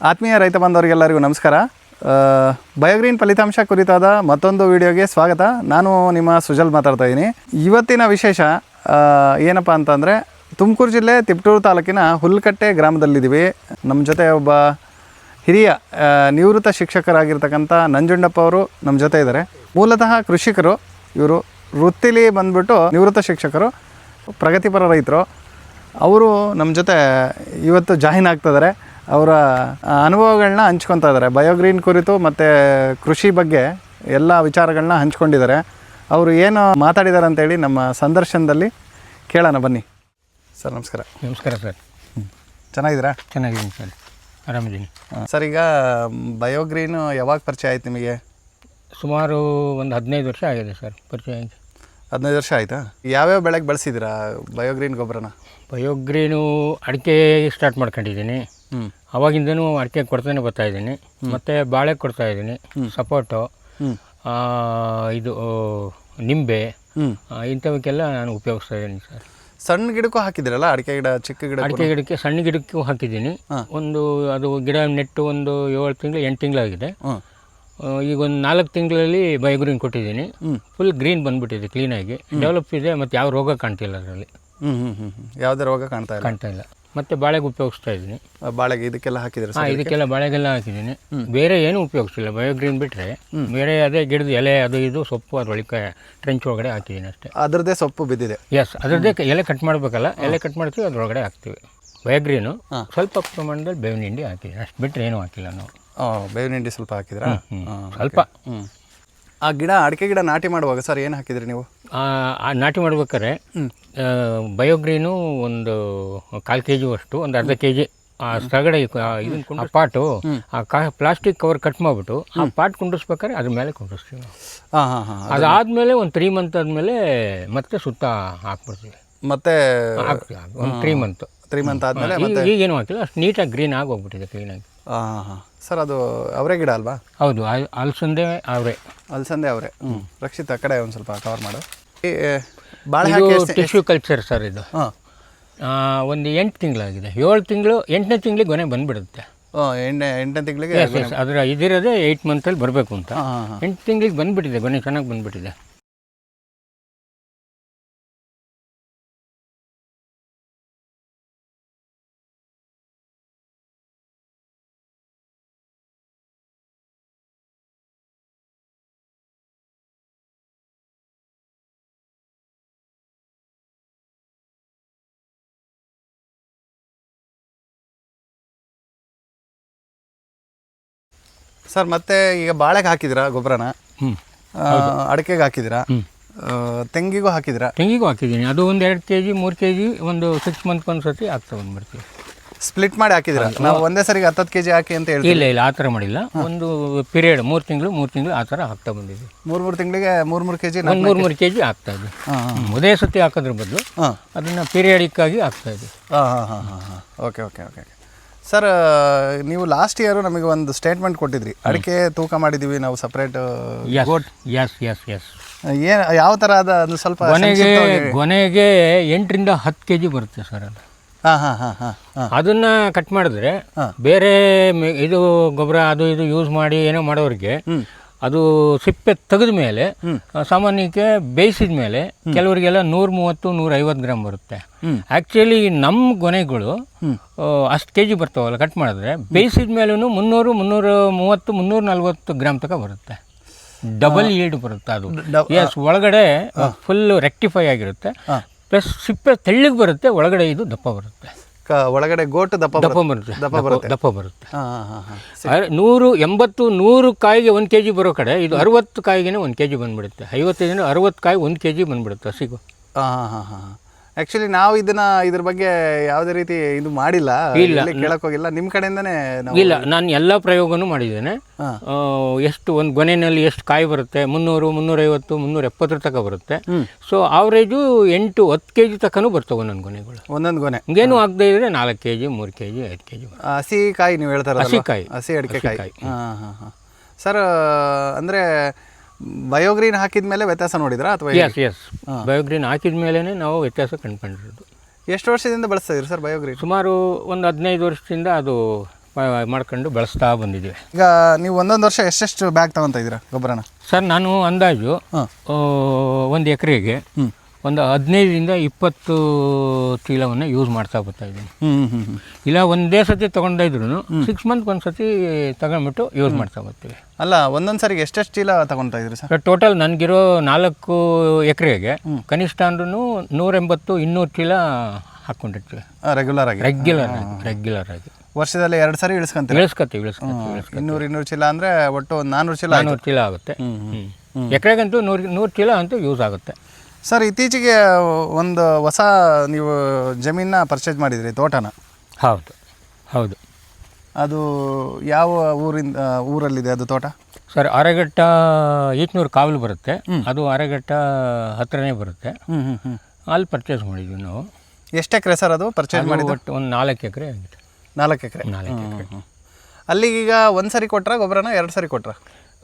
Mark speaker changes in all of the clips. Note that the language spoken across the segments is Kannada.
Speaker 1: ಆತ್ಮೀಯ ರೈತ ಬಾಂಧವರಿಗೆಲ್ಲರಿಗೂ ನಮಸ್ಕಾರ. ಬಯೋಗ್ರೀನ್ ಫಲಿತಾಂಶ ಕುರಿತಾದ ಮತ್ತೊಂದು ವಿಡಿಯೋಗೆ ಸ್ವಾಗತ. ನಾನು ನಿಮ್ಮ ಸುಜಲ್ ಮಾತಾಡ್ತಾ ಇದ್ದೀನಿ ಇವತ್ತಿನ ವಿಶೇಷ ಏನಪ್ಪ ಅಂತಂದರೆ ತುಮಕೂರು ಜಿಲ್ಲೆ ತಿಪಟೂರು ತಾಲೂಕಿನ ಹುಲ್ಕಟ್ಟೆ ಗ್ರಾಮದಲ್ಲಿದ್ದೀವಿ. ನಮ್ಮ ಜೊತೆ ಒಬ್ಬ ಹಿರಿಯ ನಿವೃತ್ತ ಶಿಕ್ಷಕರಾಗಿರ್ತಕ್ಕಂಥ ನಂಜುಂಡಪ್ಪ ಅವರು ನಮ್ಮ ಜೊತೆ ಇದ್ದಾರೆ. ಮೂಲತಃ ಕೃಷಿಕರು, ಇವರು ವೃತ್ತಿಲಿ ಬಂದ್ಬಿಟ್ಟು ನಿವೃತ್ತ ಶಿಕ್ಷಕರು, ಪ್ರಗತಿಪರ ರೈತರು. ಅವರು ನಮ್ಮ ಜೊತೆ ಇವತ್ತು ಜಾಯಿನ್ ಆಗ್ತಿದ್ದಾರೆ ಅವರ ಅನುಭವಗಳನ್ನ ಹಂಚ್ಕೊತಾ ಇದ್ದಾರೆ. ಬಯೋಗ್ರೀನ್ ಕುರಿತು ಮತ್ತು ಕೃಷಿ ಬಗ್ಗೆ ಎಲ್ಲ ವಿಚಾರಗಳನ್ನ ಹಂಚ್ಕೊಂಡಿದ್ದಾರೆ. ಅವರು ಏನು ಮಾತಾಡಿದ್ದಾರೆ ಅಂತೇಳಿ ನಮ್ಮ ಸಂದರ್ಶನದಲ್ಲಿ ಕೇಳೋಣ ಬನ್ನಿ. ಸರ್ ನಮಸ್ಕಾರ.
Speaker 2: ನಮಸ್ಕಾರ ಸರ್.
Speaker 1: ಚೆನ್ನಾಗಿದ್ದೀರಾ?
Speaker 2: ಚೆನ್ನಾಗಿದ್ದೀನಿ ಸರ್. ಆರಾಮಿದ್ದೀನಿ.
Speaker 1: ಸರ್ ಈಗ ಬಯೋಗ್ರೀನು ಯಾವಾಗ ಪರಿಚಯ ಆಯ್ತು ನಿಮಗೆ?
Speaker 2: ಸುಮಾರು ಒಂದು ಹದಿನೈದು ವರ್ಷ ಆಗಿದೆ ಸರ್ ಪರಿಚಯ ಆಯ್ತು.
Speaker 1: ಹದಿನೈದು ವರ್ಷ ಆಯಿತಾ? ಯಾವ್ಯಾವ ಬೆಳೆಗೆ ಬಳಸಿದ್ದೀರಾ ಬಯೋಗ್ರೀನ್ ಗೊಬ್ಬರನ?
Speaker 2: ಬಯೋಗ್ರೀನು ಅಡಿಕೆ ಸ್ಟಾರ್ಟ್ ಮಾಡ್ಕೊಂಡಿದ್ದೀನಿ. ಅವಾಗಿಂದನೂ ಅಡಿಕೆ ಕೊಡ್ತಾನೆ ಬರ್ತಾ ಇದ್ದೀನಿ. ಮತ್ತು ಬಾಳೆ ಕೊಡ್ತಾ ಇದ್ದೀನಿ ಸಪೋಟೊ ಇದು ನಿಂಬೆ ಇಂಥವಕ್ಕೆಲ್ಲ ನಾನು ಉಪಯೋಗಿಸ್ತಾ ಇದ್ದೀನಿ ಸರ್.
Speaker 1: ಸಣ್ಣ ಗಿಡಕ್ಕೂ ಹಾಕಿದ್ದೀರಲ್ಲ ಅಡಿಕೆ ಗಿಡ ಚಿಕ್ಕ ಗಿಡ
Speaker 2: ಅಡಿಕೆ ಗಿಡಕ್ಕೆ ಸಣ್ಣ ಗಿಡಕ್ಕೂ ಹಾಕಿದ್ದೀನಿ. ಒಂದು ಅದು ಗಿಡ ನೆಟ್ಟು ಒಂದು ಏಳು ತಿಂಗಳು ಎಂಟು ತಿಂಗಳಾಗಿದೆ. ಈಗ ಒಂದು ನಾಲ್ಕು ತಿಂಗಳಲ್ಲಿ ಬಯೋಗ್ರೀನ್ ಕೊಟ್ಟಿದ್ದೀನಿ. ಫುಲ್ ಗ್ರೀನ್ ಬಂದ್ಬಿಟ್ಟಿದೆ ಕ್ಲೀನಾಗಿ ಡೆವಲಪ್ ಇದೆ ಮತ್ತು ಯಾವ ರೋಗ ಕಾಣ್ತಿಲ್ಲ ಅದರಲ್ಲಿ.
Speaker 1: ಹ್ಞೂ ಹ್ಞೂ ಹ್ಞೂ ಹ್ಞೂ ಯಾವುದೇ ರೋಗ ಕಾಣ್ತಾ ಇಲ್ಲ?
Speaker 2: ಕಾಣ್ತಾ ಇಲ್ಲ. ಮತ್ತು ಬಾಳೆಗೆ ಉಪಯೋಗಿಸ್ತಾ ಇದ್ದೀನಿ.
Speaker 1: ಬಾಳೆಗೆ ಇದಕ್ಕೆಲ್ಲ ಹಾಕಿದ್ರೆ
Speaker 2: ಹಾಂ ಇದಕ್ಕೆಲ್ಲ ಬಾಳೆಗೆಲ್ಲ ಹಾಕಿದ್ದೀನಿ. ಬೇರೆ ಏನೂ ಉಪಯೋಗಿಸಿಲ್ಲ ಬಯೋಗ್ರೀನ್ ಬಿಟ್ಟರೆ ಬೇರೆ ಅದೇ ಗಿಡದ ಎಲೆ ಅದು ಇದು ಸೊಪ್ಪು ಅದರೊಳಗೆ ಟ್ರೆಂಚ್ ಒಳಗಡೆ ಹಾಕಿದ್ದೀನಿ ಅಷ್ಟೇ.
Speaker 1: ಅದರದ್ದೇ ಸೊಪ್ಪು ಬಿದ್ದಿದೆ.
Speaker 2: ಎಸ್ ಅದರದ್ದೇ ಎಲೆ ಕಟ್ ಮಾಡಬೇಕಲ್ಲ ಎಲೆ ಕಟ್ ಮಾಡ್ತೀವಿ ಅದರೊಳಗಡೆ ಹಾಕ್ತೀವಿ. ಬಯೋಗ್ರೀನು ಸ್ವಲ್ಪ ಪ್ರಮಾಣದಲ್ಲಿ ಬೇವಿನ ಹಿಂಡಿ ಹಾಕಿದ್ದೀನಿ. ಅಷ್ಟು ಬಿಟ್ಟರೆ ಏನೂ ಹಾಕಿಲ್ಲ ನಾವು.
Speaker 1: ಬೇವಿನ ಹಿಂಡಿ ಸ್ವಲ್ಪ ಹಾಕಿದ್ರಾ?
Speaker 2: ಸ್ವಲ್ಪ.
Speaker 1: ಹ್ಞೂ ಆ ಗಿಡ ಅಡಿಕೆ ಗಿಡ ನಾಟಿ ಮಾಡುವಾಗ ಸರ್ ಏನು ಹಾಕಿದ್ರಿ ನೀವು?
Speaker 2: ಆ ನಾಟಿ ಮಾಡ್ಬೇಕಾದ್ರೆ ಬಯೋಗ್ರೀನು ಒಂದು ಕಾಲು ಕೆ ಜಿ ಅಷ್ಟು ಒಂದು ಅರ್ಧ ಕೆ ಜಿ ಆ ಸಗಡೆ ಇದನ್ನ ಪಾಟು ಆ ಕಾ ಪ್ಲಾಸ್ಟಿಕ್ ಕವರ್ ಕಟ್ ಮಾಡಿಬಿಟ್ಟು ಆ ಪಾಟ್ ಕುಂಡಿಸ್ಬೇಕಾದ್ರೆ ಅದ್ರ ಮೇಲೆ ಕುಂಡಿಸ್ತೀವಿ ನಾವು.
Speaker 1: ಹಾಂ ಹಾಂ ಹಾಂ.
Speaker 2: ಅದಾದಮೇಲೆ ಒಂದು ತ್ರೀ ಮಂತ್ ಆದಮೇಲೆ ಮತ್ತೆ ಸುತ್ತ ಹಾಕ್ಬಿಡ್ತೀವಿ.
Speaker 1: ಮತ್ತೆ
Speaker 2: ಒಂದು ತ್ರೀ ಮಂತ್
Speaker 1: ತ್ರೀ ಮಂತ್ ಆದಮೇಲೆ
Speaker 2: ಈಗೇನು ಹಾಕಿಲ್ಲ ಅಷ್ಟು ನೀಟಾಗಿ ಗ್ರೀನ್ ಆಗಿ ಹೋಗ್ಬಿಟ್ಟಿದೆ ಕ್ಲೀನಾಗಿ
Speaker 1: ಹಾಂ ಹಾಂ ಸರ್ ಅದು ಅವರೇ ಗಿಡ ಅಲ್ವಾ?
Speaker 2: ಹೌದು ಅಲ್ಸಂದೆ ಅಲಸಂದೆ ಅವರೇ.
Speaker 1: ಅವರೆ. ಅವರೇ ಹ್ಞೂ ರಕ್ಷಿತ್ ಆ ಕಡೆ ಒಂದು ಸ್ವಲ್ಪ ಕವರ್ ಮಾಡು. ಈ, ಬಾಳೆ
Speaker 2: ಇದು ಟಿಶ್ಯೂ ಕಲ್ಚರ್ ಸರ್ ಇದು.
Speaker 1: ಹಾಂ.
Speaker 2: ಆ, ಒಂದು ಎಂಟು ತಿಂಗಳಾಗಿದೆ. ಏಳು ತಿಂಗಳು ಎಂಟನೇ ತಿಂಗಳಿಗೆ ಗೊನೆ ಬಂದುಬಿಡುತ್ತೆ.
Speaker 1: ಎಂಟನೇ ಎಂಟನೇ ತಿಂಗಳಿಗೆ
Speaker 2: ಅದರ ಇದಿರೋದೇ ಏಯ್ಟ್ ಮಂತಲ್ಲಿ ಬರಬೇಕು ಅಂತ.
Speaker 1: ಹಾಂ ಹಾಂ ಹಾಂ.
Speaker 2: ಎಂಟು ತಿಂಗಳಿಗೆ ಬಂದುಬಿಟ್ಟಿದೆ ಗೊನೆ ಚೆನ್ನಾಗಿ ಬಂದುಬಿಟ್ಟಿದೆ.
Speaker 1: ಸರ್ ಮತ್ತೆ ಈಗ ಬಾಳೆಗೆ ಹಾಕಿದಿರಾ ಗೊಬ್ಬರನ?
Speaker 2: ಹ್ಞೂ
Speaker 1: ಅಡಿಕೆಗೆ ಹಾಕಿದಿರಾ ತೆಂಗಿಗೂ ಹಾಕಿದಿರಾ
Speaker 2: ತೆಂಗಿಗೂ ಹಾಕಿದ್ದೀನಿ. ಅದು ಒಂದು ಎರಡು ಕೆ ಜಿ ಮೂರು ಕೆ ಜಿ ಒಂದು ಸಿಕ್ಸ್ ಮಂತ್ ಒಂದು ಸತಿ ಆಗ್ತಾ ಬಂದ್ಬಿಡ್ತೀವಿ
Speaker 1: ಸ್ಪ್ಲಿಟ್ ಮಾಡಿ ಹಾಕಿದಿರಾ ನಾವು ಒಂದೇ ಸರಿಗೆ ಹತ್ತತ್ತು ಕೆ ಜಿ ಹಾಕಿ ಅಂತ ಹೇಳಿ
Speaker 2: ಇಲ್ಲ ಇಲ್ಲ ಆ ಥರ ಮಾಡಿಲ್ಲ ಒಂದು ಪೀರಿಯಡ್ ಮೂರು ತಿಂಗಳು ಮೂರು ತಿಂಗಳು ಆ ಥರ ಹಾಕ್ತಾ ಬಂದಿದ್ವಿ
Speaker 1: ಮೂರು ಮೂರು ತಿಂಗಳಿಗೆ ಮೂರು ಮೂರು ಕೆ ಜಿ
Speaker 2: ಮೂರು ಮೂರು ಕೆ ಜಿ ಹಾಕ್ತಾ ಇದ್ವಿ ಒಂದೇ ಸತಿ ಹಾಕೋದ್ರ ಬದಲು ಅದನ್ನು ಪೀರಿಯಡಿಕ್ ಆಗಿ ಹಾಕ್ತಾ ಇದ್ವಿ
Speaker 1: ಹಾಂ ಹಾಂ ಹಾಂ ಹಾಂ ಹಾಂ. ಓಕೆ ಓಕೆ ಓಕೆ ಸರ್ ನೀವು ಲಾಸ್ಟ್ ಇಯರ್ ನಮಗೆ ಒಂದು ಸ್ಟೇಟ್ಮೆಂಟ್ ಕೊಟ್ಟಿದ್ರಿ. ಅಡಿಕೆ ತೂಕ ಮಾಡಿದ್ದೀವಿ ನಾವು ಸಪ್ರೇಟ್
Speaker 2: ಎಸ್ ಎಸ್ ಎಸ್
Speaker 1: ಏನು ಯಾವ ಥರ ಅದ ಅದು ಸ್ವಲ್ಪ
Speaker 2: ಕೊನೆಗೆ ಕೊನೆಗೆ ಎಂಟರಿಂದ ಹತ್ತು ಕೆ ಜಿ ಬರುತ್ತೆ ಸರ್ ಅದು.
Speaker 1: ಹಾಂ ಹಾಂ ಹಾಂ ಹಾಂ ಹಾಂ.
Speaker 2: ಅದನ್ನ ಕಟ್ ಮಾಡಿದ್ರೆ ಬೇರೆ ಮೆ- ಇದು ಗೊಬ್ಬರ ಅದು ಇದು ಯೂಸ್ ಮಾಡಿ ಏನೋ ಮಾಡೋರಿಗೆ ಅದು ಸಿಪ್ಪೆ ತೆಗೆದ ಮೇಲೆ ಸಾಮಾನ್ಯಕ್ಕೆ ಬೇಯಿಸಿದ ಮೇಲೆ ಕೆಲವರಿಗೆಲ್ಲ ನೂರ ಮೂವತ್ತು ನೂರ ಐವತ್ತು ಗ್ರಾಮ್ ಬರುತ್ತೆ. ಆ್ಯಕ್ಚುಲಿ ನಮ್ಮ ಗೊನೆಗಳು ಅಷ್ಟು ಕೆ ಜಿ ಬರ್ತಾವಲ್ಲ ಕಟ್ ಮಾಡಿದ್ರೆ ಬೇಯಿಸಿದ ಮೇಲೂ ಮುನ್ನೂರು ಮುನ್ನೂರ ಮೂವತ್ತು ಮುನ್ನೂರ ನಲ್ವತ್ತು ಗ್ರಾಮ್ ತನಕ ಬರುತ್ತೆ. ಡಬಲ್ ಈಲ್ಡ್ ಬರುತ್ತೆ ಅದು. ಎಸ್ ಒಳಗಡೆ ಫುಲ್ ರೆಕ್ಟಿಫೈ ಆಗಿರುತ್ತೆ. ಪ್ಲಸ್ ಸಿಪ್ಪೆ ತೆಳ್ಳಗೆ ಬರುತ್ತೆ ಒಳಗಡೆ ಇದು ದಪ್ಪ ಬರುತ್ತೆ.
Speaker 1: ಕ ಒಳಗಡೆ ಗೋಟು ದಪ್ಪ
Speaker 2: ದಪ್ಪ ಬರುತ್ತೆ. ದಪ್ಪ ದಪ್ಪ ಬರುತ್ತೆ.
Speaker 1: ಹಾಂ ಹಾಂ ಹಾಂ ಹಾಂ.
Speaker 2: ಆದ್ರೆ ನೂರು ಎಂಬತ್ತು ನೂರು ಕಾಯಿಗೆ ಒಂದು ಕೆ ಜಿ ಬರೋ ಕಡೆ ಇದು ಅರವತ್ತು ಕಾಯಿಗೆ ಒಂದು ಕೆ ಜಿ ಬಂದ್ಬಿಡುತ್ತೆ. ಐವತ್ತೈದರಿಂದ ಅರವತ್ತು ಕಾಯಿ ಒಂದು ಕೆ ಜಿ ಬಂದ್ಬಿಡುತ್ತೆ ಹಸಿಗೂ.
Speaker 1: ಹಾಂ ಹಾಂ ಹಾಂ ಹಾಂ. ಆ್ಯಕ್ಚುಲಿ ನಾವು ಇದನ್ನ ಇದ್ರ ಬಗ್ಗೆ ಯಾವುದೇ ರೀತಿ ಇದು ಮಾಡಿಲ್ಲ.
Speaker 2: ಇಲ್ಲ.
Speaker 1: ಎಲ್ಲಿ ಕೇಳಕ್ ಹೋಗಿಲ್ಲ. ನಿಮ್ಮ ಕಡೆಯಿಂದನೇ ನಾವು
Speaker 2: ಇಲ್ಲ ನಾನು ಎಲ್ಲ ಪ್ರಯೋಗನೂ ಮಾಡಿದ್ದೇನೆ.
Speaker 1: ಹಾಂ.
Speaker 2: ಆ, ಎಷ್ಟು ಒಂದು ಗೊನೆಯಲ್ಲಿ ಎಷ್ಟು ಕಾಯಿ ಬರುತ್ತೆ ಮುನ್ನೂರು ಮುನ್ನೂರೈವತ್ತು ಮುನ್ನೂರ ಎಪ್ಪತ್ತರ ತನಕ ಬರುತ್ತೆ ಸೊ ಆವರೇಜು ಎಂಟು ಹತ್ತು ಕೆ ಜಿ ತನಕನೂ ಬರ್ತವೆ ಒಂದೊಂದು ಗೊನೆಗಳು.
Speaker 1: ಒಂದೊಂದು ಗೊನೆ.
Speaker 2: ಹಂಗೇನು ಆಗದೆ ಇದ್ರೆ ನಾಲ್ಕು ಕೆ ಜಿ ಮೂರು ಕೆ ಜಿ ಐದು ಕೆ ಜಿ
Speaker 1: ಆ, ಹಸಿ ಕಾಯಿ ನೀವು ಹೇಳ್ತಾರಲ್ಲ?
Speaker 2: ಹಸಿ ಕಾಯಿ.
Speaker 1: ಹಸಿ ಅಡಿಕೆ ಕಾಯಿ. ಹಾಂ ಹಾಂ ಹಾಂ. ಸರ್ ಅಂದರೆ ಬಯೋಗ್ರೀನ್ ಹಾಕಿದ ಮೇಲೆ ವ್ಯತ್ಯಾಸ ನೋಡಿದ್ರಾ ಅಥವಾ
Speaker 2: ಎಸ್ ಎಸ್ ಬಯೋಗ್ರೀನ್ ಹಾಕಿದ ಮೇಲೇ ನಾವು ವ್ಯತ್ಯಾಸ ಕಂಡುಕೊಂಡಿರೋದು
Speaker 1: ಎಷ್ಟು ವರ್ಷದಿಂದ ಬಳಸ್ತಾ ಇದ್ರಿ ಸರ್ ಬಯೋಗ್ರೀನ್?
Speaker 2: ಸುಮಾರು ಒಂದು ಹದಿನೈದು ವರ್ಷದಿಂದ ಅದು ಮಾಡ್ಕೊಂಡು ಬಳಸ್ತಾ ಬಂದಿದ್ದೀವಿ.
Speaker 1: ಈಗ ನೀವು ಒಂದೊಂದು ವರ್ಷ ಎಷ್ಟೆಷ್ಟು ಬ್ಯಾಗ್ ತಗೊತಾ ಇದ್ದೀರಾ ಗೊಬ್ಬರನ?
Speaker 2: ಸರ್ ನಾನು ಅಂದಾಜು ಒಂದು ಎಕರೆಗೆ ಒಂದು ಹದಿನೈದರಿಂದ ಇಪ್ಪತ್ತು ಚೀಲವನ್ನು ಯೂಸ್ ಮಾಡ್ತಾ ಬರ್ತಾ ಇದ್ದೀನಿ. ಇಲ್ಲ ಒಂದೇ ಸತಿ ತೊಗೊಂಡಿದ್ರು ಸಿಕ್ಸ್ ಮಂತ್ ಒಂದು ಸತಿ ತಗೊಂಡ್ಬಿಟ್ಟು ಯೂಸ್ ಮಾಡ್ತಾ ಬರ್ತೀವಿ.
Speaker 1: ಅಲ್ಲ ಒಂದೊಂದು ಸರಿಗೆ ಎಷ್ಟೆಷ್ಟು ಚೀಲ ತಗೊತಾ ಇದ್ರಿ ಸರ್?
Speaker 2: ಟೋಟಲ್ ನನಗಿರೋ ನಾಲ್ಕು ಎಕರೆಗೆ ಕನಿಷ್ಠ ಅಂದ್ರೂ ನೂರೆಂಬತ್ತು ಇನ್ನೂರು ಚೀಲ ಹಾಕ್ಕೊಂಡಿರ್ತೀವಿ
Speaker 1: ರೆಗ್ಯುಲರ್ ಆಗಿ.
Speaker 2: ರೆಗ್ಯುಲರ್ ಆಗಿ ರೆಗ್ಯುಲರ್ ಆಗಿ.
Speaker 1: ವರ್ಷದಲ್ಲಿ ಎರಡು ಸಾರಿ
Speaker 2: ಇಳಿಸ್ಕೊಂತೀವಿ ಇಳಿಸ್ಕೊತೀವಿ ಇಳಿಸ್ಕೊತೀವಿ
Speaker 1: ಇನ್ನೂರು ಇನ್ನೂರು ಚೀಲ ಅಂದರೆ ಒಟ್ಟು ನಾನ್ನೂರು ಚೀಲ.
Speaker 2: ನಾನ್ನೂರು ಚೀಲ ಆಗುತ್ತೆ. ಹ್ಞೂ ಎಕರೆಗಂತೂ ನೂರು ನೂರು ಚೀಲ ಅಂತೂ ಯೂಸ್ ಆಗುತ್ತೆ.
Speaker 1: ಸರ್ ಇತ್ತೀಚೆಗೆ ಒಂದು ಹೊಸ ನೀವು ಜಮೀನ ಪರ್ಚೇಸ್ ಮಾಡಿದ್ರಿ ತೋಟನ.
Speaker 2: ಹೌದು ಹೌದು.
Speaker 1: ಅದು ಯಾವ ಊರಿಂದ ಊರಲ್ಲಿದೆ ಅದು ತೋಟ?
Speaker 2: ಸರ್ ಅರೆಘಟ್ಟ ಈಟ್ನೂರು ಕಾವಲು ಬರುತ್ತೆ. ಅದು ಅರೆಘಟ್ಟ ಹತ್ತಿರನೇ ಬರುತ್ತೆ. ಅಲ್ಲಿ ಪರ್ಚೇಸ್ ಮಾಡಿದ್ವಿ ನಾವು.
Speaker 1: ಎಷ್ಟು ಎಕರೆ ಸರ್ ಅದು ಪರ್ಚೇಸ್
Speaker 2: ಮಾಡಿದ್ವಿ
Speaker 1: ಮಾಡಿದ್ದು?
Speaker 2: ಒಟ್ಟು ಒಂದು ನಾಲ್ಕು ಎಕರೆ
Speaker 1: ನಾಲ್ಕು ಎಕರೆ.
Speaker 2: ನಾಲ್ಕು ಎಕರೆ.
Speaker 1: ಅಲ್ಲಿಗೀಗ ಒಂದು ಸರಿ ಕೊಟ್ರ ಗೊಬ್ಬರನ ಎರಡು ಸರಿ ಕೊಟ್ರ?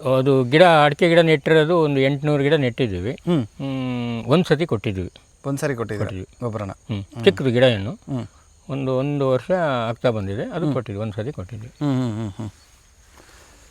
Speaker 2: ಅದು ಗಿಡ ಅಡಿಕೆ ಗಿಡ ನೆಟ್ಟಿರೋದು ಒಂದು ಎಂಟುನೂರು ಗಿಡ ನೆಟ್ಟಿದ್ದೀವಿ.
Speaker 1: ಹ್ಞೂ
Speaker 2: ಒಂದು ಸತಿ ಕೊಟ್ಟಿದ್ದೀವಿ.
Speaker 1: ಒಂದು ಸರಿ ಕೊಟ್ಟಿದ್ದೀವಿ. ಗೊಬ್ಬರನ?
Speaker 2: ಹ್ಞೂ ಚಿಕ್ಕದು ಗಿಡ ಏನು ಒಂದು ಒಂದು ವರ್ಷ ಆಗ್ತಾ ಬಂದಿದೆ. ಅದು ಕೊಟ್ಟಿದ್ವಿ ಒಂದು ಸತಿ ಕೊಟ್ಟಿದ್ವಿ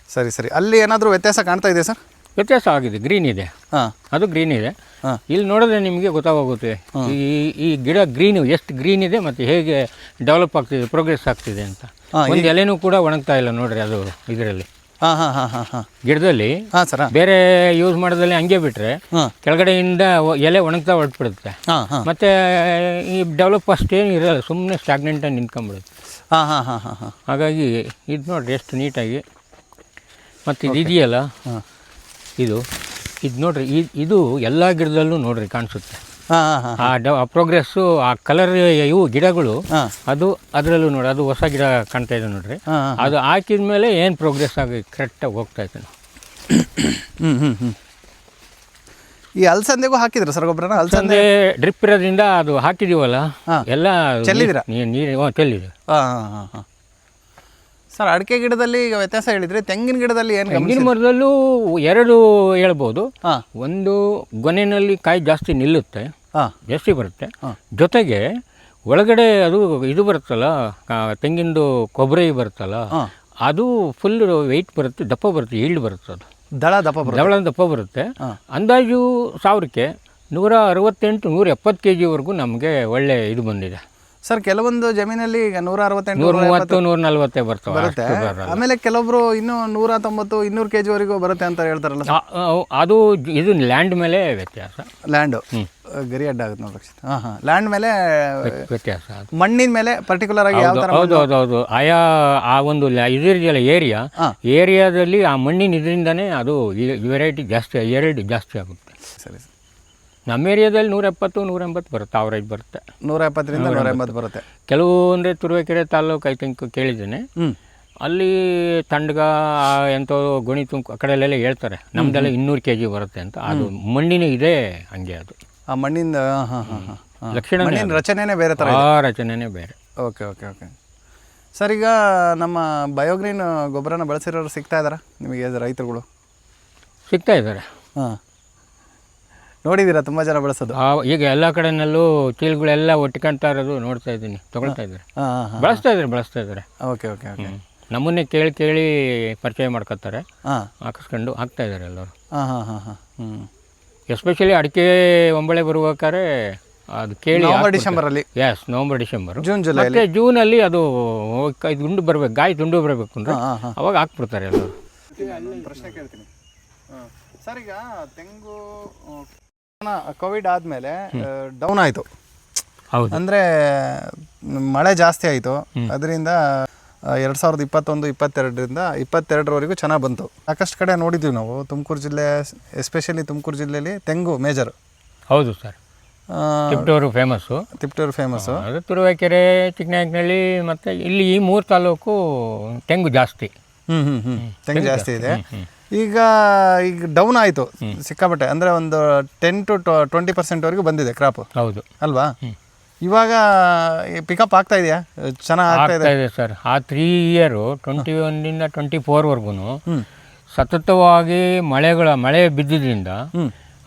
Speaker 1: ಸರಿ ಸರಿ. ಅಲ್ಲಿ ಏನಾದರೂ ವ್ಯತ್ಯಾಸ ಕಾಣ್ತಾ ಇದೆ ಸರ್?
Speaker 2: ವ್ಯತ್ಯಾಸ ಆಗಿದೆ ಗ್ರೀನ್ ಇದೆ.
Speaker 1: ಹಾಂ.
Speaker 2: ಅದು ಗ್ರೀನ್ ಇದೆ.
Speaker 1: ಹಾಂ.
Speaker 2: ಇಲ್ಲಿ ನೋಡಿದ್ರೆ ನಿಮಗೆ ಗೊತ್ತಾಗೋಗುತ್ತೆ. ಈ ಈ ಗಿಡ ಗ್ರೀನ್ ಎಷ್ಟು ಗ್ರೀನ್ ಇದೆ ಮತ್ತು ಹೇಗೆ ಡೆವಲಪ್ ಆಗ್ತಿದೆ ಪ್ರೋಗ್ರೆಸ್ ಆಗ್ತಿದೆ ಅಂತ. ಒಂದು ಎಲೆನೂ ಕೂಡ ಒಣಗ್ತಾ ಇಲ್ಲ ನೋಡ್ರಿ ಅದು ಇದರಲ್ಲಿ.
Speaker 1: ಹಾಂ ಹಾಂ ಹಾಂ ಹಾಂ ಹಾಂ.
Speaker 2: ಗಿಡದಲ್ಲಿ
Speaker 1: ಹಾಂ ಸರ.
Speaker 2: ಬೇರೆ ಯೂಸ್ ಮಾಡೋದಲ್ಲಿ ಹಂಗೆ ಬಿಟ್ರೆ
Speaker 1: ಹಾಂ.
Speaker 2: ಕೆಳಗಡೆಯಿಂದ ಒ- ಎಲೆ ಒಣಗ್ತಾ ಹೊರಟ್ಬಿಡುತ್ತೆ.
Speaker 1: ಹಾಂ ಹಾಂ.
Speaker 2: ಮತ್ತೆ ಈ ಡೆವಲಪ್ ಅಷ್ಟೇನು ಇರಲ್ಲ ಸುಮ್ಮನೆ ಸ್ಟಾಗ್ನೆಂಟಾಗಿ ನಿಂತ್ಕೊಂಡ್ಬಿಡುತ್ತೆ.
Speaker 1: ಹಾಂ ಹಾಂ ಹಾಂ ಹಾಂ ಹಾಂ.
Speaker 2: ಹಾಗಾಗಿ ಇದು ನೋಡ್ರಿ ಎಷ್ಟು ನೀಟಾಗಿ. ಮತ್ತು ಇದು ಇದೆಯಲ್ಲ?
Speaker 1: ಹಾಂ.
Speaker 2: ಇದು ಇದು ನೋಡ್ರಿ ಇ- ಇದು ಎಲ್ಲ ಗಿಡದಲ್ಲೂ ನೋಡ್ರಿ ಕಾಣಿಸುತ್ತೆ. ಆ ಡ ಆ ಪ್ರೋಗ್ರೆಸ್ಸು ಆ ಕಲರ್ ಇವು ಗಿಡಗಳು ಅದು ಅದರಲ್ಲೂ ನೋಡಿ ಅದು ಹೊಸ ಗಿಡ ಕಾಣ್ತಾ ಇದೆ ನೋಡ್ರಿ. ಅದು ಹಾಕಿದ ಮೇಲೆ ಏನು ಪ್ರೋಗ್ರೆಸ್ ಆಗಿ ಕರೆಕ್ಟಾಗಿ ಹೋಗ್ತಾ ಇತ್ತು
Speaker 1: ಹ್ಞೂ ಹ್ಞೂ ಹ್ಞೂ ಈ ಅಲ್ಸಂದೆಗೂ ಹಾಕಿದ್ರ ಸರ್ ಗೊಬ್ಬರನ? ಅಲಸಂದೆ?
Speaker 2: ಡ್ರಿಪ್ ಇರೋದ್ರಿಂದ ಅದು ಹಾಕಿದೀವಲ್ಲ
Speaker 1: ಹಾಂ.
Speaker 2: ಎಲ್ಲ
Speaker 1: ಚೆಲ್ಲಿದ್ದೀರಾ?
Speaker 2: ನೀರು ನೀರು ಹ್ಞೂ ಚೆಲ್ಲಿದೆ.
Speaker 1: ಹಾಂ ಹಾಂ ಹಾಂ ಹಾಂ. ಸರ್ ಅಡಿಕೆ ಗಿಡದಲ್ಲಿ ಈಗ ವ್ಯತ್ಯಾಸ ಹೇಳಿದ್ರೆ ತೆಂಗಿನ ಗಿಡದಲ್ಲಿ ಏನು
Speaker 2: ತೆಂಗಿನ ಮರದಲ್ಲೂ ಎರಡು ಹೇಳ್ಬೋದು.
Speaker 1: ಹಾಂ.
Speaker 2: ಒಂದು ಗೊನೆಯಲ್ಲಿ ಕಾಯಿ ಜಾಸ್ತಿ ನಿಲ್ಲುತ್ತೆ. ಜಾಸ್ತಿ ಬರುತ್ತೆ. ಜೊತೆಗೆ ಒಳಗಡೆ ಅದು ಇದು ಬರುತ್ತಲ್ಲ ತೆಂಗಿಂದು ಕೊಬ್ಬರಿ ಬರುತ್ತಲ್ಲ. ಅದು ಫುಲ್ ವೆಯ್ಟ್ ಬರುತ್ತೆ ದಪ್ಪ ಬರುತ್ತೆ ಈಲ್ಡ್ ಬರುತ್ತೆ ಅದು.
Speaker 1: ದಳ ದಪ್ಪ ಬರುತ್ತೆ.
Speaker 2: ದವಳ ದಪ್ಪ ಬರುತ್ತೆ. ಅಂದಾಜು ಸಾವಿರಕ್ಕೆ ನೂರ ಅರವತ್ತೆಂಟು ನೂರ ಎಪ್ಪತ್ತು ಕೆ ಜಿವರೆಗೂ ನಮಗೆ ಒಳ್ಳೆ ಇದು ಬಂದಿದೆ.
Speaker 1: ಸರ್ ಕೆಲವೊಂದು ಜಮೀನಲ್ಲಿ ಈಗ ನೂರ ಅರವತ್ತೆಂಟು
Speaker 2: ನೂರ ಮೂವತ್ತು ನೂರ ನಲ್ವತ್ತೇ ಬರ್ತವೆ.
Speaker 1: ಬರುತ್ತೆ. ಆಮೇಲೆ ಕೆಲವೊಬ್ರು ಇನ್ನೂ ನೂರ ತೊಂಬತ್ತು ಇನ್ನೂರು ಕೆ ಜಿವರೆಗೂ ಬರುತ್ತೆ ಅಂತ ಹೇಳ್ತಾರಲ್ಲ
Speaker 2: ಅದು ಇದು ಲ್ಯಾಂಡ್ ಮೇಲೆ ವ್ಯತ್ಯಾಸ.
Speaker 1: ಲ್ಯಾಂಡು
Speaker 2: ಹ್ಮ್.
Speaker 1: ಗರಿ ಅಡ್ಡ ಆಗುತ್ತೆ ನೋಡ್ರಿ ರಕ್ಷಿತ್ ಹಾಂ ಹಾಂ. ಲ್ಯಾಂಡ್ ಮೇಲೆ
Speaker 2: ವ್ಯತ್ಯಾಸ ಅದು.
Speaker 1: ಮಣ್ಣಿನ ಮೇಲೆ ಪರ್ಟಿಕ್ಯುಲರ್ ಆಗಿ ಯಾವ
Speaker 2: ಹೌದು
Speaker 1: ಥರ
Speaker 2: ಹೌದು ಹೌದು ಹೌದು. ಆಯಾ ಆ ಒಂದು ಲ- ಇದು ಇದೆಯಲ್ಲ ಏರಿಯಾ ಏರಿಯಾದಲ್ಲಿ ಆ ಮಣ್ಣಿನ ಇದರಿಂದನೇ ಅದು ವೆರೈಟಿ ಜಾಸ್ತಿ ಎರಡು ಜಾಸ್ತಿ ಆಗುತ್ತೆ.
Speaker 1: ಸರಿ ಸರ್.
Speaker 2: ನಮ್ಮ ಏರಿಯಾದಲ್ಲಿ ನೂರ ಎಪ್ಪತ್ತು ನೂರ ಎಂಬತ್ತು ಬರುತ್ತೆ ಅವರೇಜ್ ಬರುತ್ತೆ.
Speaker 1: ನೂರ ಎಪ್ಪತ್ತರಿಂದ ನೂರ ಎಂಬತ್ತು ಬರುತ್ತೆ.
Speaker 2: ಕೆಲವು ಅಂದರೆ ತುರುವೇಕೆರೆ ತಾಲೂಕು ಐ ತಿಂಕ್ ಕೇಳಿದ್ದೇನೆ.
Speaker 1: ಹ್ಞೂ
Speaker 2: ಅಲ್ಲಿ ತಂಡಗ ಆ ಎಂಥೋ ಗುಣಿ ತುಂಬ ಆ ಕಡೆಯಲ್ಲೆಲ್ಲ ಹೇಳ್ತಾರೆ. ನಮ್ದೆಲ್ಲ ಇನ್ನೂರು ಕೆ ಜಿ ಬರುತ್ತೆ ಅಂತ. ಅದು ಮಣ್ಣಿನ ಇದೆ ಹಂಗೆ ಅದು.
Speaker 1: ಆ ಮಣ್ಣಿಂದ ಹಾಂ ಹಾಂ ಹಾಂ ಹಾಂ.
Speaker 2: ಲಕ್ಷಣನೇ
Speaker 1: ಮಣ್ಣಿನ ರಚನೆನೇ ಬೇರೆ ಥರ
Speaker 2: ಆ ರಚನೆನೇ ಬೇರೆ.
Speaker 1: Okay okay okay. ಸರ್ ಈಗ ನಮ್ಮ ಬಯೋಗ್ರೀನ್ ಗೊಬ್ಬರನ ಬಳಸಿರೋರು ಸಿಗ್ತಾ ಇದ್ದಾರಾ? ನಿಮಗೆ ರೈತರುಗಳು?
Speaker 2: ಸಿಗ್ತಾ ಇದ್ದಾರೆ.
Speaker 1: ಹಾಂ. ನೋಡಿದ್ದೀರಾ ತುಂಬ ಜನ ಬಳಸೋದು.
Speaker 2: ಆ ಈಗ ಎಲ್ಲ ಕಡೆನಲ್ಲೂ ಚೀಲಗಳೆಲ್ಲ ಒಟ್ಕೊಂತಾ ಇರೋದು ನೋಡ್ತಾ ಇದ್ದೀನಿ ತಗೊಳ್ತಾ ಇದ್ದಾರೆ.
Speaker 1: ಹಾಂ ಹಾಂ ಹಾಂ.
Speaker 2: ಬಳಸ್ತಾ ಇದ್ದಾರೆ ಬಳಸ್ತಾ ಇದ್ದಾರೆ.
Speaker 1: Okay okay okay.
Speaker 2: ನಮ್ಮನ್ನೇ ಕೇಳಿ ಕೇಳಿ ಪರಿಚಯ ಮಾಡ್ಕೊತಾರೆ.
Speaker 1: ಹಾಂ.
Speaker 2: ಹಾಕಿಸ್ಕೊಂಡು ಹಾಕ್ತಾ ಇದ್ದಾರೆ ಎಲ್ಲರೂ.
Speaker 1: ಹಾಂ ಹಾಂ ಹಾಂ ಹಾಂ. ಹ್ಞೂ
Speaker 2: ಎಸ್ಪೆಷಲಿ ಅಡಿಕೆ ಒಂಬಳೆ ಬರ್ಬೇಕಾದ್ರೆ ಅದು ಕೇಳಿ
Speaker 1: November ಡಿಸೆಂಬರಲ್ಲಿ
Speaker 2: yes November December
Speaker 1: June July
Speaker 2: ಮತ್ತೆ ಜೂನಲ್ಲಿ ಅದು ಇದು ಉಂಡು ಬರ್ಬೇಕು ಗಾಯ ತುಂಡು ಬರಬೇಕು ಅಂದ್ರೆ ಅವಾಗ ಹಾಕ್ಬಿಡ್ತಾರೆ ಎಲ್ಲರೂ.
Speaker 1: ಪ್ರಶ್ನೆ ಕೇಳ್ತೀನಿ. ಸರ್ ಈಗ ತೆಂಗು ಕೋವಿಡ್ ಆದಮೇಲೆ ಡೌನ್ ಆಯಿತು.
Speaker 2: ಹೌದು.
Speaker 1: ಅಂದರೆ ಮಳೆ ಜಾಸ್ತಿ ಆಯಿತು. ಅದರಿಂದ ಎರಡು ಸಾವಿರದ ಇಪ್ಪತ್ತೊಂದು ಇಪ್ಪತ್ತೆರಡರಿಂದ ಇಪ್ಪತ್ತೆರಡರವರೆಗೂ ಚೆನ್ನಾಗಿ ಬಂತು. ಸಾಕಷ್ಟು ಕಡೆ ನೋಡಿದ್ದೀವಿ ನಾವು. ತುಮಕೂರು ಜಿಲ್ಲೆ ಎಸ್ಪೆಷಲಿ ತುಮಕೂರು ಜಿಲ್ಲೆಯಲ್ಲಿ ತೆಂಗು ಮೇಜರ್
Speaker 2: ಹೌದು sir. Tiptur famous
Speaker 1: Tiptur famous
Speaker 2: ಅದು ತುರುವೇಕೆರೆ ಚಿಕ್ಕನಾಯಕನಹಳ್ಳಿ ಮತ್ತು ಇಲ್ಲಿ ಈ ಮೂರು ತಾಲೂಕು ತೆಂಗು ಜಾಸ್ತಿ.
Speaker 1: ಹ್ಞೂ ಹ್ಞೂ ಹ್ಞೂ ತೆಂಗು ಜಾಸ್ತಿ ಇದೆ. ಈಗ ಈಗ ಡೌನ್ ಆಯಿತು. ಸಿಕ್ಕಾಪಟ್ಟೆ. ಅಂದರೆ ಒಂದು ಟೆನ್ ಟು ಟ್ವೆಂಟಿ ಪರ್ಸೆಂಟ್ವರೆಗೂ ಬಂದಿದೆ ಕ್ರಾಪ್
Speaker 2: ಹೌದು.
Speaker 1: ಅಲ್ವಾ? ಇವಾಗ ಪಿಕಪ್ ಆಗ್ತಾ ಇದೆಯಾ? ಚೆನ್ನಾಗಿ ಆಗ್ತಾ ಇದೆ
Speaker 2: ಆಗ್ತಾ ಇದೆ? ಸರ್. ಆ ತ್ರೀ ಇಯರು ಟ್ವೆಂಟಿ ಒನ್ನಿಂದ ಟ್ವೆಂಟಿ ಫೋರ್ವರೆಗೂ ಸತತವಾಗಿ ಮಳೆಗಳ ಮಳೆ ಬಿದ್ದಿದ್ದರಿಂದ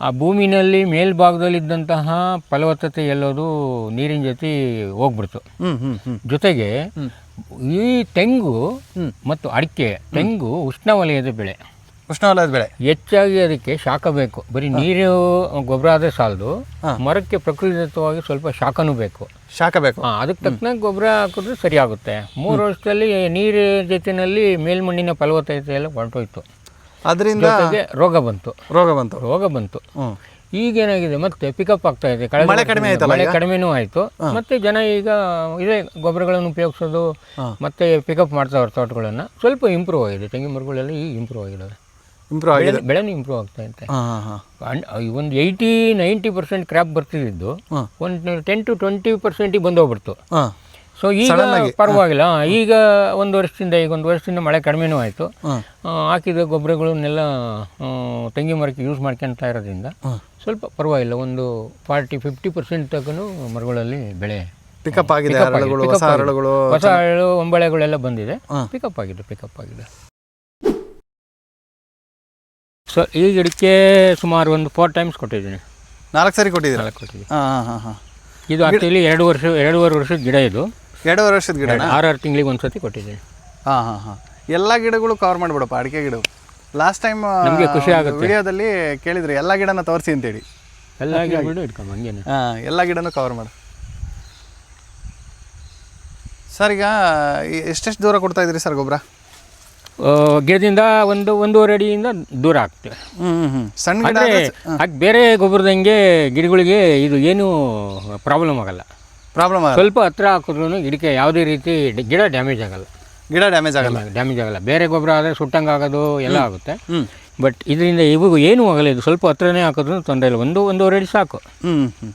Speaker 2: ಆ ಭೂಮಿನಲ್ಲಿ ಮೇಲ್ಭಾಗದಲ್ಲಿದ್ದಂತಹ ಫಲವತ್ತತೆ ಎಲ್ಲೋದು ನೀರಿನ ಜೊತೆ ಹೋಗ್ಬಿಡ್ತು. ಜೊತೆಗೆ ಈ ತೆಂಗು ಮತ್ತು ಅಡಿಕೆ ತೆಂಗು ಉಷ್ಣವಲಯದ ಬೆಳೆ.
Speaker 1: ಉಷ್ಣವಲಯದ ಬೆಳೆ.
Speaker 2: ಹೆಚ್ಚಾಗಿ ಅದಕ್ಕೆ ಶಾಖ ಬೇಕು. ಬರೀ ನೀರು ಗೊಬ್ಬರ ಆದರೆ ಸಾಲದು. ಮರಕ್ಕೆ ಪ್ರಕೃತಿದತ್ತವಾಗಿ ಸ್ವಲ್ಪ ಶಾಖನೂ ಬೇಕು.
Speaker 1: ಶಾಖ ಬೇಕು.
Speaker 2: ಹಾಂ ಅದಕ್ಕೆ ತಕ್ಕನಾಗಿ ಗೊಬ್ಬರ ಹಾಕಿದ್ರೆ ಸರಿಯಾಗುತ್ತೆ. ಮೂರು ವರ್ಷದಲ್ಲಿ ನೀರು ಜೊತೆಯಲ್ಲಿ ಮೇಲ್ಮಣ್ಣಿನ ಫಲವತ್ತತೆ ಎಲ್ಲ ಹೊರಟೋಯ್ತು.
Speaker 1: ಅದರಿಂದ
Speaker 2: ರೋಗ ಬಂತು.
Speaker 1: ರೋಗ ಬಂತು.
Speaker 2: ರೋಗ ಬಂತು. ಈಗೇನಾಗಿದೆ? ಮತ್ತೆ ಪಿಕಪ್ ಆಗ್ತಾ ಇದೆ.
Speaker 1: ಮಳೆ ಕಡಿಮೆ ಆಯ್ತಲ್ಲ
Speaker 2: ಮಳೆ ಕಡಿಮೆನೂ ಆಯಿತು. ಮತ್ತೆ ಜನ ಈಗ ಇದೇ ಗೊಬ್ಬರಗಳನ್ನು ಉಪಯೋಗಿಸೋದು ಮತ್ತೆ ಪಿಕಪ್ ಮಾಡ್ತಾವ್ರೆ ತೋಟಗಳನ್ನು ಸ್ವಲ್ಪ ಇಂಪ್ರೂವ್ ಆಗಿದೆ. ತೆಂಗಿನ ಮರಗಳೆಲ್ಲ ಈಗ ಇಂಪ್ರೂವ್ ಆಗಿದ್ದಾವೆ
Speaker 1: ಇಂಪ್ರೂವ್ ಆಗಿದೆ.
Speaker 2: ಬೆಳೆ- ಬೆಳೆನೂ ಇಂಪ್ರೂವ್ ಆಗ್ತಾ ಇದೆ.
Speaker 1: ಹಾಂ ಹಾಂ ಹಾಂ.
Speaker 2: ಒಂದು ಏಯ್ಟಿ ನೈಂಟಿ ಪರ್ಸೆಂಟ್ ಕ್ರಾಪ್ ಬರ್ತಿದ್ದು ಒಂದು ಟೆನ್ ಟು ಟ್ವೆಂಟಿ ಪರ್ಸೆಂಟಿಗೆ ಬಂದೋಗ್ಬಿಡ್ತು.
Speaker 1: ಹಾಂ.
Speaker 2: ಸೊ ಈಗ ಪರವಾಗಿಲ್ಲ. ಈಗ ಒಂದು ವರ್ಷದಿಂದ ಈಗ ಒಂದು ವರ್ಷದಿಂದ ಮಳೆ ಕಡಿಮೆನೂ ಆಯಿತು. ಹಾಕಿದ ಗೊಬ್ಬರಗಳನ್ನೆಲ್ಲ ತೆಂಗಿ ಮರಕ್ಕೆ ಯೂಸ್ ಮಾಡ್ಕೊಳ್ತಾ ಇರೋದ್ರಿಂದ ಸ್ವಲ್ಪ ಪರವಾಗಿಲ್ಲ. ಒಂದು ಫಾರ್ಟಿ ಫಿಫ್ಟಿ ಪರ್ಸೆಂಟ್ ತಗೂ ಮರಗಳಲ್ಲಿ ಬೆಳೆ
Speaker 1: ಪಿಕಪ್ ಆಗಿದೆ ಹೊಸ. ಹರಳುಗಳು
Speaker 2: ಹರಳು ಒಂಬಳೆಗಳೆಲ್ಲ ಬಂದಿದೆ. ಪಿಕಪ್ ಆಗಿದೆ ಪಿಕಪ್ ಆಗಿದೆ. ಸೊ ಈ ಗಿಡಕ್ಕೆ ಸುಮಾರು ಒಂದು ಫೋರ್ ಟೈಮ್ಸ್ ಕೊಟ್ಟಿದ್ದೀನಿ.
Speaker 1: ನಾಲ್ಕು ಸರಿ ಕೊಟ್ಟಿದ್ದೀನಿ
Speaker 2: ನಾಲ್ಕು ಕೊಟ್ಟಿದ್ದೀನಿ
Speaker 1: ಹಾಂ ಹಾಂ ಹಾಂ
Speaker 2: ಇದು ಆಕ್ಚುಲಿ ಎರಡು ವರ್ಷ ಎರಡೂವರೆ ವರ್ಷದ ಗಿಡ ಇದು.
Speaker 1: ಎರಡೂವರೆ ವರ್ಷದ ಗಿಡ
Speaker 2: ಆರಾರು ತಿಂಗಳಿಗೆ ಒಂದು ಸತಿ ಕೊಟ್ಟಿದ್ದೀನಿ.
Speaker 1: ಹಾಂ ಹಾಂ ಹಾಂ. ಎಲ್ಲ ಗಿಡಗಳು ಕವರ್ ಮಾಡಿಬಿಡಪ್ಪ ಅಡಿಕೆ ಗಿಡ ಲಾಸ್ಟ್ ಟೈಮ್
Speaker 2: ನಮಗೆ ಖುಷಿ ಆಗುತ್ತೆ.
Speaker 1: ವಿಡಿಯೋದಲ್ಲಿ ಕೇಳಿದ್ರಿ ಎಲ್ಲ ಗಿಡನ ತೋರಿಸಿ ಅಂತೇಳಿ.
Speaker 2: ಎಲ್ಲ ಗಿಡ ಇಟ್ಕೊಂಬ ಹಂಗೇನೆ.
Speaker 1: ಹಾಂ ಎಲ್ಲ ಗಿಡನೂ ಕವರ್ ಮಾಡು. ಸರ್ ಈಗ ಎಷ್ಟೆಷ್ಟು ದೂರ ಕೊಡ್ತಾ ಇದ್ರಿ ಸರ್ ಗೊಬ್ಬರ?
Speaker 2: ಗಿಡದಿಂದ ಒಂದು ಒಂದೂವರೆ ಅಡಿಯಿಂದ ದೂರ ಆಗ್ತದೆ.
Speaker 1: ಹ್ಮ್ ಹ್ಮ್ ಸಣ್ಣ ಗಿಡ
Speaker 2: ಅದು ಬೇರೆ ಗೊಬ್ಬರದಂಗೆ ಗಿಡಗಳಿಗೆ ಇದು ಏನು ಪ್ರಾಬ್ಲಮ್ ಆಗಲ್ಲ.
Speaker 1: ಪ್ರಾಬ್ಲಮ್ ಆಗಲ್ಲ.
Speaker 2: ಸ್ವಲ್ಪ ಹತ್ರ ಹಾಕಿದ್ರು ಗಿಡಕ್ಕೆ ಯಾವುದೇ ರೀತಿ ಡ- ಗಿಡ ಡ್ಯಾಮೇಜ್ ಆಗಲ್ಲ.
Speaker 1: ಗಿಡ ಡ್ಯಾಮೇಜ್ ಆಗಲ್ಲ.
Speaker 2: ಡ್ಯಾಮೇಜ್ ಆಗಲ್ಲ. ಬೇರೆ ಗೊಬ್ಬರ ಆದರೆ ಸುಟ್ಟಂಗೆ ಆಗೋದು ಎಲ್ಲ ಆಗುತ್ತೆ. ಬಟ್ ಇದರಿಂದ ಇವಾಗ ಏನೂ ಆಗಲ್ಲ. ಇದು ಸ್ವಲ್ಪ ಹತ್ರನೇ ಹಾಕಿದ್ರು ತೊಂದರೆ ಇಲ್ಲ. ಒಂದು ಒಂದೂವರೆ ಅಡಿ ಸಾಕು.
Speaker 1: ಹ್ಞೂ ಹ್ಮ್.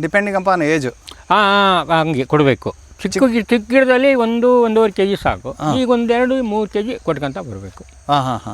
Speaker 1: ಡಿಪೆಂಡಿಂಗ್ ಅಪಾನ್ ಏಜು
Speaker 2: ಹಾಂ ಹಂಗೆ ಕೊಡಬೇಕು. ಚಿಕ್ಕ ಗಿ- ಚಿಕ್ಕ ಗಿಡದಲ್ಲಿ ಒಂದು ಒಂದೂವರೆ ಕೆ ಜಿ ಸಾಕು ಈಗ ಒಂದೆರಡು ಮೂರು ಕೆ ಜಿ ಕೊಟ್ಕೊಂತ ಬರಬೇಕು.
Speaker 1: ಹಾಂ ಹಾಂ ಹಾಂ.